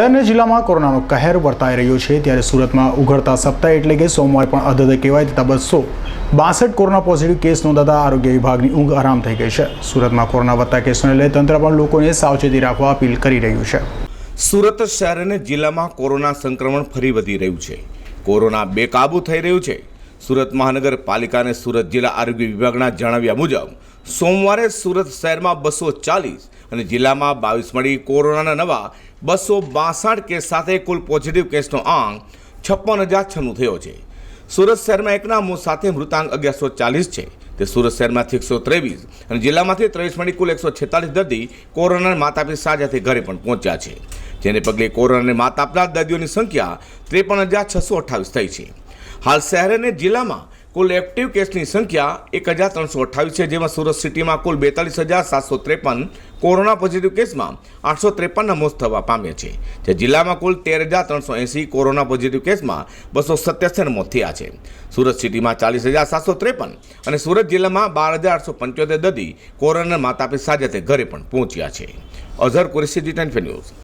અને જિલ્લામાં કોરોનાનો કહેર વર્તાઈ રહ્યો છે. ત્યારે સુરતમાં ઉઘડતા સપ્તાહ એટલે કે સોમવારે પણ અધધ કહેવાય તથા બસો બાસઠ કોરોના પોઝિટિવ કેસ નોંધાતા આરોગ્ય વિભાગની ઊંઘ આરામ થઈ ગઈ છે. સુરતમાં કોરોના વધતા કેસોને લઈ તંત્ર પણ લોકોને સાવચેતી રાખવા અપીલ કરી રહ્યું છે. સુરત શહેર અને જિલ્લામાં કોરોના સંક્રમણ ફરી વધી રહ્યું છે. કોરોના બેકાબૂ થઈ રહ્યું છે. સુરત મહાનગરપાલિકા અને સુરત જિલ્લા આરોગ્ય વિભાગના જણાવ્યા મુજબ, સોમવારે સુરત શહેરમાં બસો ચાલીસ અને જિલ્લામાં બાવીસ મળી કોરોનાના નવા બસો બાસઠ કેસ સાથે કુલ પોઝિટિવ કેસનો આંક છપ્પન હજાર છન્નું થયો છે. સુરત શહેરમાં એકના મોત સાથે મૃતાંક અગિયારસો ચાલીસ છે. તે સુરત શહેરમાંથી એકસો ત્રેવીસ અને જિલ્લામાંથી ત્રેવીસ મળી કુલ એકસો છેતાલીસ દર્દી કોરોનાને માત આપી સાજાથી ઘરે પણ પહોંચ્યા છે. જેને પગલે કોરોનાને માત આપનાર દર્દીઓની સંખ્યા ત્રેપન હજાર છસો અઠ્ઠાવીસ થઈ છે. હાલ શહેર અને જિલ્લામાં કુલ એક્ટિવ કેસની સંખ્યા એક હજાર ત્રણસો અઠ્ઠાવીસ છે, જેમાં સુરત સિટીમાં કુલ બેતાલીસ હજાર સાતસો ત્રેપન કોરોના પોઝિટિવ કેસમાં આઠસો ત્રેપનના મોત થવા પામ્યા છે, જે જિલ્લામાં કુલ તેર હજાર ત્રણસો એંસી કોરોના પોઝિટિવ કેસમાં બસો સત્યાસીના મોત થયા છે. સુરત સિટીમાં ચાલીસ હજાર સાતસો ત્રેપન અને સુરત જિલ્લામાં બાર હજાર આઠસો પંચોતેર દર્દી કોરોના માતાપી સાજા તે ઘરે પણ પહોંચ્યા છે. Azhar Qureshi ji ten news.